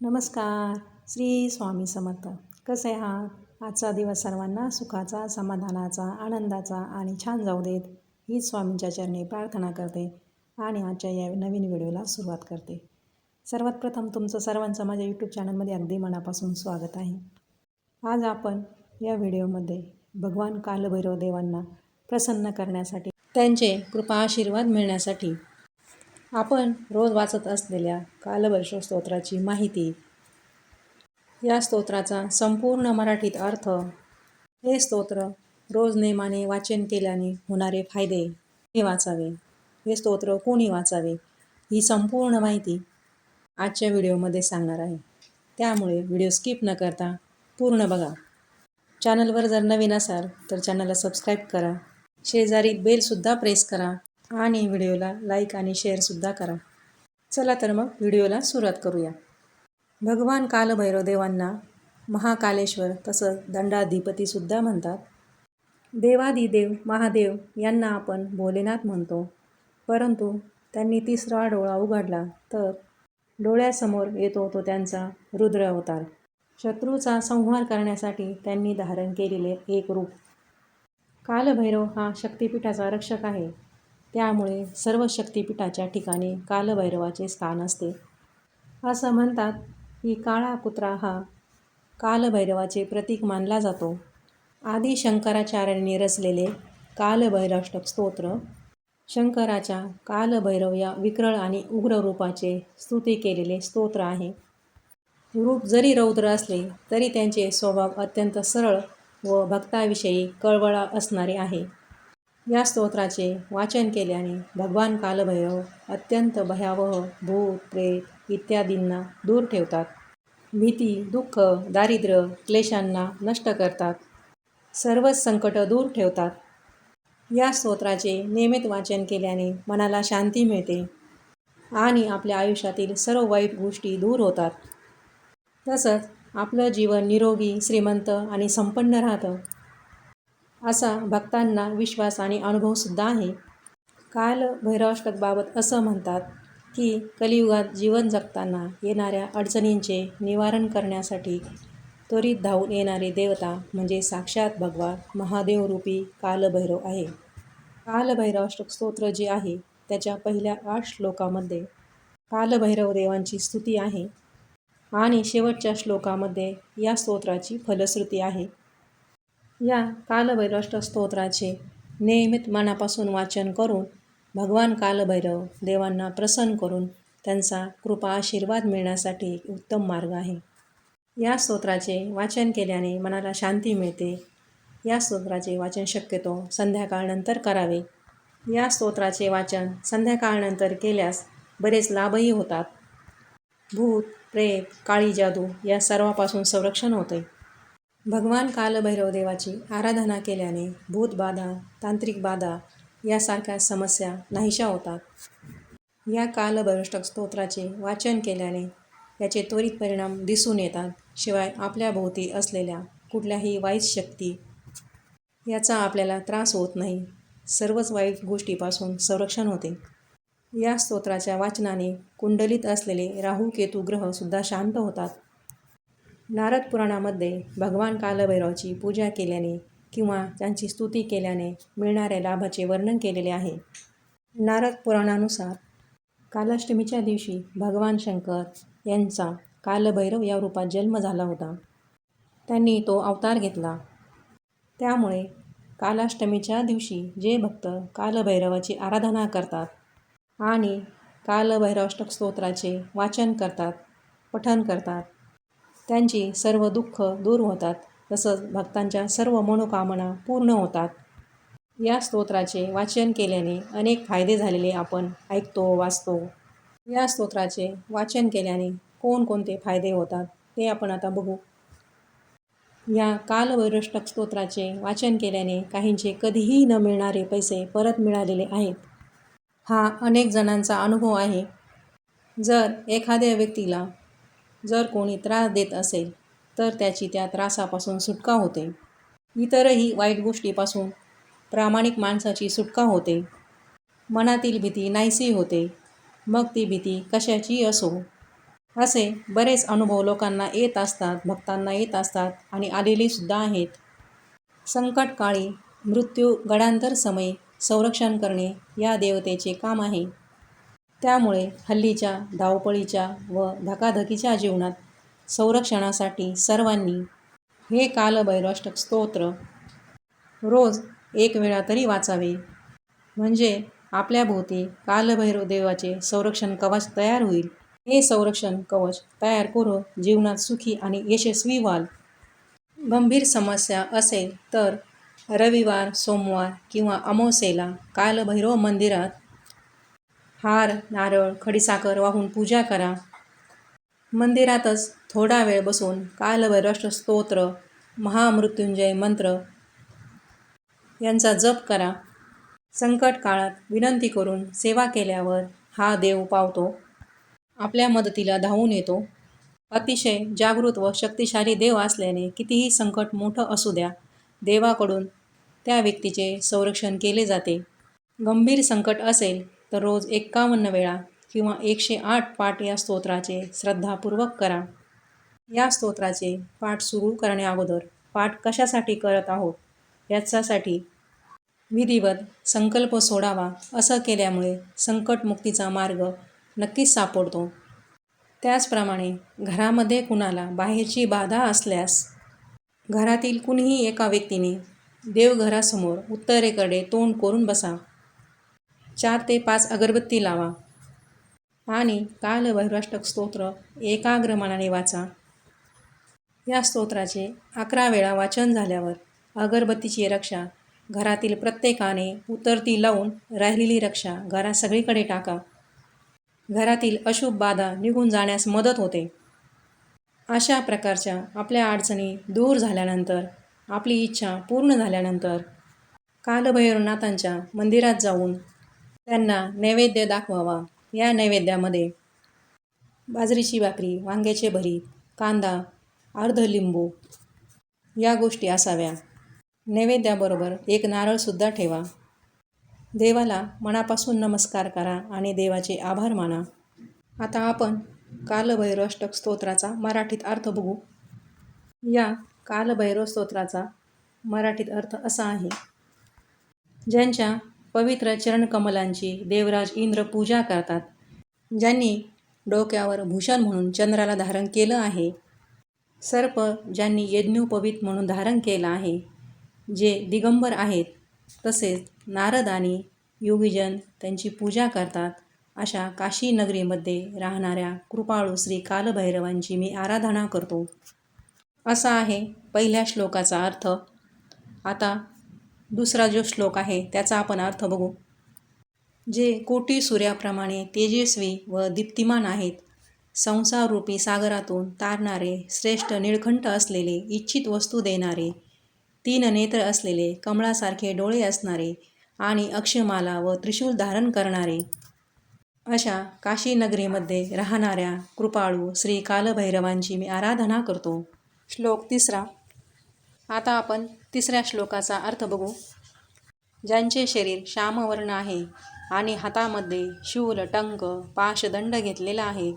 नमस्कार. श्री स्वामी समर्थ. कसे आहात? आजचा दिवस सर्वांना सुखाचा समाधानाचा आनंदाचा आणि छान जाऊ देत हीच स्वामींच्या चरणी प्रार्थना करते आणि आजच्या या नवीन व्हिडिओला सुरुवात करते. सर्वात प्रथम तुमचं सर्वांचं माझ्या यूट्यूब चॅनलमध्ये अगदी मनापासून स्वागत आहे. आज आपण या व्हिडिओमध्ये भगवान कालभैरव देवांना प्रसन्न करण्यासाठी त्यांचे कृपा आशीर्वाद मिळण्यासाठी आपण रोज वाचत असलेल्या कालवर्ष स्तोत्राची माहिती. या स्तोत्राचा संपूर्ण मराठीत अर्थ हे स्तोत्र रोज नेमाने वाचन केल्याने होणारे फायदे हे वाचावे. हे स्तोत्र कोणी वाचावे ही संपूर्ण माहिती आजच्या व्हिडिओमध्ये सांगणार आहे. त्यामुळे व्हिडिओ स्किप न करता पूर्ण बघा. चॅनलवर जर नवीन असाल तर चॅनलला सबस्क्राईब करा. शेजारी बेलसुद्धा प्रेस करा. आणि व्हिडिओला लाईक आणि शेअरसुद्धा करा. चला तर मग व्हिडिओला सुरुवात करूया. भगवान कालभैरव देवांना महाकालेश्वर तसंच दंडाधिपतीसुद्धा म्हणतात. देवादिदेव महादेव यांना आपण भोलेनाथ म्हणतो. परंतु त्यांनी तिसरा डोळा उघडला तर डोळ्यासमोर येतो तो त्यांचा रुद्र अवतार. शत्रूचा संहार करण्यासाठी त्यांनी धारण केलेले एक रूप. कालभैरव हा शक्तिपीठाचा रक्षक आहे. त्यामुळे सर्व शक्तिपीठाच्या ठिकाणी कालभैरवाचे स्थान असते. असं म्हणतात की काळा कुत्रा हा कालभैरवाचे प्रतीक मानला जातो. आदी शंकराचार्यांनी रचलेले कालभैरवाष्टक स्तोत्र शंकराच्या कालभैरव या विक्रळ आणि उग्र रूपाचे स्तुती केलेले स्तोत्र आहे. रूप जरी रौद्र असले तरी त्यांचे स्वभाव अत्यंत सरळ व भक्ताविषयी कळवळा असणारे आहे. या स्तोत्राचे वाचन केल्याने भगवान कालभैरव अत्यंत भयावह भूत प्रेत इत्यादींना दूर ठेवतात. भीती दुःख दारिद्र्य क्लेशांना नष्ट करतात. सर्वच संकट दूर ठेवतात. या स्तोत्राचे नियमित वाचन केल्याने मनाला शांती मिळते आणि आपल्या आयुष्यातील सर्व वाईट गोष्टी दूर होतात. तसंच आपलं जीवन निरोगी श्रीमंत आणि संपन्न राहतं. असा भक्तांना विश्वास आणि अनुभवसुद्धा आहे. काल भैरवाष्टकबाबत असं म्हणतात की कलियुगात जीवन जगताना येणाऱ्या अडचणींचे निवारण करण्यासाठी त्वरित धावून येणारे देवता म्हणजे साक्षात भगवान महादेवरूपी कालभैरव आहे. कालभैरवाष्टक स्तोत्र जे आहे त्याच्या पहिल्या आठ श्लोकामध्ये कालभैरव देवांची स्तुती आहे आणि शेवटच्या श्लोकामध्ये या स्तोत्राची फलश्रुती आहे. या कालभैरष्ट स्तोत्राचे नियमित मनापासून वाचन करून भगवान कालभैरव देवांना प्रसन्न करून त्यांचा कृपा आशीर्वाद मिळण्यासाठी एक उत्तम मार्ग आहे. या स्तोत्राचे वाचन केल्याने मनाला शांती मिळते. या स्तोत्राचे वाचन शक्यतो संध्याकाळनंतर करावे. या स्तोत्राचे वाचन संध्याकाळनंतर केल्यास बरेच लाभही होतात. भूत प्रेत काळी जादू या सर्वापासून संरक्षण होते. भगवान कालभैरव देवाची आराधना केल्याने भूतबाधा तांत्रिक बाधा यासारख्या समस्या नाहीशा होतात. या कालभैरष्टक स्तोत्राचे वाचन केल्याने याचे त्वरित परिणाम दिसून येतात शिवाय आपल्या भोवती असलेल्या कुठल्याही वाईट शक्ती याचा आपल्याला त्रास होत नाही. सर्वच वाईट गोष्टीपासून संरक्षण होते. या स्तोत्राच्या वाचनाने कुंडलीत असलेले राहू केतू ग्रहसुद्धा शांत होतात. नारद पुराणामध्ये भगवान कालभैरवाची पूजा केल्याने किंवा त्यांची स्तुती केल्याने मिळणाऱ्या लाभाचे वर्णन केलेले आहे. नारद पुराणानुसार कालाष्टमीच्या दिवशी भगवान शंकर यांचा कालभैरव या रूपात जन्म झाला होता. त्यांनी तो अवतार घेतला. त्यामुळे कालाष्टमीच्या दिवशी जे भक्त कालभैरवाची आराधना करतात आणि कालभैरवाष्टक स्तोत्राचे वाचन करतात पठन करतात त्यांची सर्व दुःख दूर होतात तसंच भक्तांच्या सर्व मनोकामना पूर्ण होतात. या स्तोत्राचे वाचन केल्याने अनेक फायदे झालेले आपण ऐकतो वाचतो. या स्तोत्राचे वाचन केल्याने कोणकोणते फायदे होतात ते आपण आता बघू. या कालवैरष्टक स्तोत्राचे वाचन केल्याने काहींचे कधीही न मिळणारे पैसे परत मिळालेले आहेत. हा अनेक जणांचा अनुभव आहे. जर एखाद्या व्यक्तीला जर कोणी त्रास देत असेल तर त्याची त्या त्रासापासून सुटका होते. इतरही वाईट गोष्टीपासून प्रामाणिक माणसाची सुटका होते. मनातील भीती नाहीसी होते. मग ती भीती कशाची असो? असे बरेच अनुभव लोकांना येत असतात भक्तांना येत असतात आणि आलेलेसुद्धा आहेत. संकटकाळी मृत्यू गडांतर समय संरक्षण करणे या देवतेचे काम आहे. त्यामुळे हल्लीच्या धावपळीच्या व धकाधकीच्या जीवनात संरक्षणासाठी सर्वांनी हे कालभैरवाष्टक स्तोत्र रोज एक वेळा तरी वाचावे. म्हणजे आपल्याभोवती कालभैरव देवाचे संरक्षण कवच तयार होईल. हे संरक्षण कवच तयार करून जीवनात सुखी आणि यशस्वी व्हाल. गंभीर समस्या असेल तर रविवार सोमवार किंवा अमावस्येला कालभैरव मंदिरात हार नारळ खडीसाखर वाहून पूजा करा. मंदिरातच थोडा वेळ बसून कालभैरष्ट स्तोत्र महामृत्युंजय मंत्र यांचा जप करा. संकट काळात विनंती करून सेवा केल्यावर हा देव पावतो. आपल्या मदतीला धावून येतो. अतिशय जागृत व शक्तिशाली देव असल्याने कितीही संकट मोठं असू द्या देवाकडून त्या व्यक्तीचे संरक्षण केले जाते. गंभीर संकट असेल तर रोज एक्कावन्न वेळा किंवा एकशे आठ पाठ या स्तोत्राचे श्रद्धापूर्वक करा. या स्तोत्राचे पाठ सुरू करण्याअगोदर पाठ कशासाठी करत आहोत? याच्यासाठी विधिवत संकल्प सोडावा असं केल्यामुळे संकटमुक्तीचा मार्ग नक्कीच सापडतो. त्याचप्रमाणे घरामध्ये कुणाला बाहेरची बाधा असल्यास घरातील कुणीही एका व्यक्तीने देवघरासमोर उत्तरेकडे तोंड करून बसा. चार ते पाच अगरबत्ती लावा. आणि कालभैराष्टक स्तोत्र एकाग्र मनाने वाचा. या स्तोत्राचे अकरा वेळा वाचन झाल्यावर अगरबत्तीची रक्षा घरातील प्रत्येकाने उतरती लावून राहिलेली रक्षा घरात सगळीकडे टाका. घरातील अशुभ बाधा निघून जाण्यास मदत होते. अशा प्रकारच्या आपल्या अडचणी दूर झाल्यानंतर आपली इच्छा पूर्ण झाल्यानंतर कालभैरवनाथांच्या मंदिरात जाऊन त्यांना नैवेद्य दाखवावा. या नैवेद्यामध्ये बाजरीची भाकरी वांग्याचे भरीत कांदा अर्ध लिंबू या गोष्टी असाव्या. नैवेद्याबरोबर एक नारळसुद्धा ठेवा. देवाला मनापासून नमस्कार करा आणि देवाचे आभार माना. आता आपण कालभैरवाष्टक स्तोत्राचा मराठीत अर्थ बघू. या कालभैरव स्तोत्राचा मराठीत अर्थ असा आहे. ज्यांच्या पवित्र चरणकमलांची देवराज इंद्र पूजा करतात ज्यांनी डोक्यावर भूषण म्हणून चंद्राला धारण केलं आहे. सर्प ज्यांनी यज्ञोपवीत म्हणून धारण केलं आहे जे दिगंबर आहेत तसेच नारद आणि योगीजन त्यांची पूजा करतात. अशा काशी नगरीमध्ये राहणाऱ्या कृपाळू श्री कालभैरवांची मी आराधना करतो. असा आहे पहिल्या श्लोकाचा अर्थ. आता दुसरा जो श्लोक आहे त्याचा आपण अर्थ बघू. जे कोटी सूर्याप्रमाणे तेजस्वी व दीप्तिमान आहेत संसाररूपी सागरातून तारणारे श्रेष्ठ निळखंठ असलेले इच्छित वस्तू देणारे तीन नेत्र असलेले कमळासारखे डोळे असणारे आणि अक्षमाला व त्रिशूल धारण करणारे अशा काशी नगरीमध्ये राहणाऱ्या कृपाळू श्री कालभैरवांची मी आराधना करतो. श्लोक तिसरा. आता आपण तिसऱ्या श्लोकाचा अर्थ बघू. ज्यांचे शरीर श्यामवर्ण आहे आणि हातामध्ये शूल टंक पाशदंड घेतलेला आहे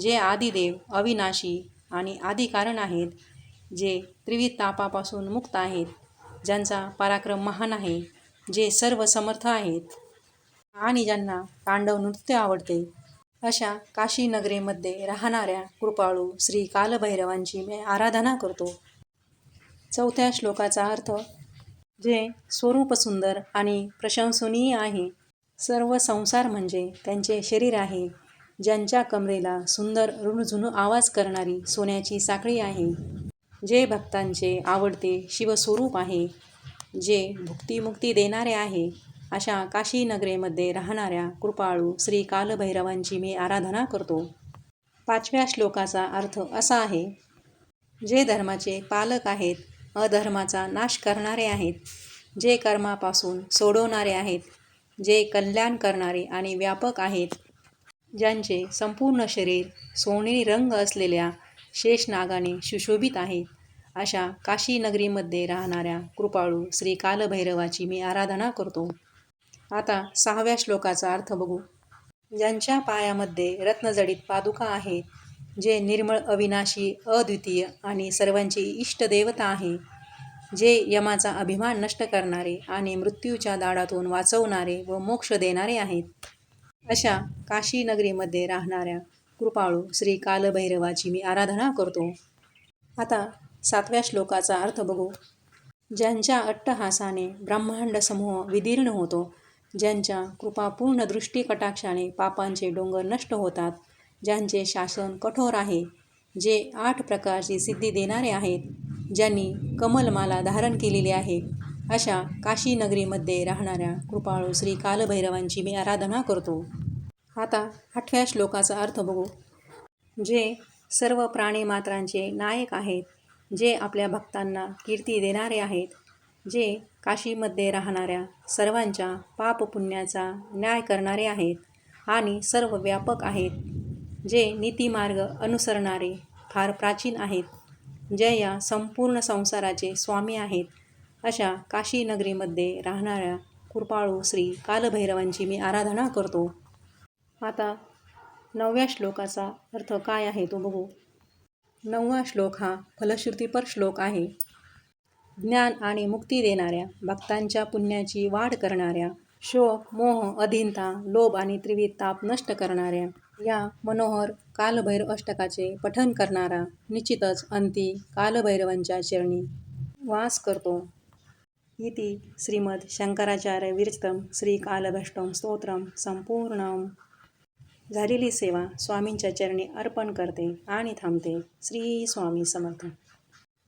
जे आदिदेव अविनाशी आणि आदिकारण आहेत जे त्रिविध तापापासून मुक्त आहेत ज्यांचा पराक्रम महान आहे जे सर्व समर्थ आहेत आणि ज्यांना तांडव नृत्य आवडते अशा काशी नगरीमध्ये राहणाऱ्या कृपाळू श्री कालभैरवांची मी आराधना करतो. चौथ्या श्लोकाचा अर्थ जे स्वरूप सुंदर आणि प्रशंसनीय आहे सर्व संसार म्हणजे त्यांचे शरीर आहे ज्यांच्या कमरेला सुंदर ऋणझुणू आवाज करणारी सोन्याची साखळी आहे. जे भक्तांचे आवडते शिवस्वरूप आहे जे भुक्तिमुक्ती देणारे आहे अशा काशी नगरेमध्ये राहणाऱ्या कृपाळू श्री कालभैरवांची मी आराधना करतो. पाचव्या श्लोकाचा अर्थ असा आहे जे धर्माचे पालक आहेत अधर्माचा नाश करणारे आहेत जे कर्मापासून सोडवणारे आहेत जे कल्याण करणारे आणि व्यापक आहेत ज्यांचे संपूर्ण शरीर सोनेरी रंग असलेल्या शेषनागाने सुशोभित आहे अशा काशी नगरीमध्ये राहणाऱ्या कृपाळू श्री कालभैरवाची मी आराधना करतो. आता सहाव्या श्लोकाचा अर्थ बघू. ज्यांच्या पायामध्ये रत्नजडीत पादुका आहेत जे निर्मळ अविनाशी अद्वितीय आणि सर्वांची इष्टदेवता आहे जे यमाचा अभिमान नष्ट करणारे आणि मृत्यूच्या दाडातून वाचवणारे व मोक्ष देणारे आहेत. अशा काशी नगरीमध्ये राहणाऱ्या कृपाळू श्री कालभैरवाची मी आराधना करतो. आता सातव्या श्लोकाचा अर्थ बघू. ज्यांच्या अट्टहासाने ब्रह्मांड समूह विदीर्ण होतो ज्यांच्या कृपापूर्ण दृष्टिकटाक्षाने पापांचे डोंगर नष्ट होतात ज्यांचे शासन कठोर आहे जे आठ प्रकारची सिद्धी देणारे आहेत ज्यांनी कमलमाला धारण केलेली आहे अशा काशी नगरीमध्ये राहणाऱ्या कृपाळू श्री कालभैरवांची मी आराधना करतो. आता आठव्या श्लोकाचा अर्थ बघू. जे सर्व प्राणीमात्रांचे नायक आहेत जे आपल्या भक्तांना कीर्ती देणारे आहेत जे काशीमध्ये राहणाऱ्या सर्वांच्या पापपुण्याचा न्याय करणारे आहेत आणि सर्व व्यापक आहेत जे नीतिमार्ग अनुसरणारे फार प्राचीन आहेत जे या संपूर्ण संसाराचे स्वामी आहेत अशा काशी नगरीमध्ये राहणाऱ्या कृपाळू श्री कालभैरवांची मी आराधना करतो. आता नवव्या श्लोकाचा अर्थ काय आहे तो बघू. नववा श्लोक हा फलश्रुतीपर श्लोक आहे. ज्ञान आणि मुक्ती देणाऱ्या भक्तांच्या पुण्याची वाढ करणाऱ्या शोक मोह अधीनता लोभ आणि त्रिविध ताप नष्ट करणाऱ्या या मनोहर कालभैरव अष्टकाचे पठन करणारा निश्चितच अंती कालभैरवांच्या चरणी वास करतो. इति श्रीमद शंकराचार्य विरचितम श्री कालभष्टम स्तोत्रम संपूर्णम. झालेली सेवा स्वामींच्या चरणी अर्पण करते आणि थांबते श्री स्वामी समर्थ.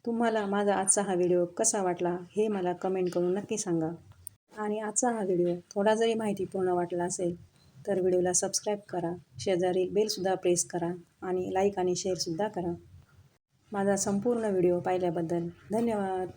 तुम्हाला माझा आजचा हा व्हिडिओ कसा वाटला हे मला कमेंट करून नक्की सांगा. आणि आजचा हा व्हिडिओ थोडा जरी माहितीपूर्ण वाटला असेल तर व्हिडिओला सबस्क्राईब करा शेजारी बेलसुद्धा प्रेस करा आणि लाईक आणि शेअरसुद्धा करा. माझा संपूर्ण व्हिडिओ पाहिल्याबद्दल धन्यवाद.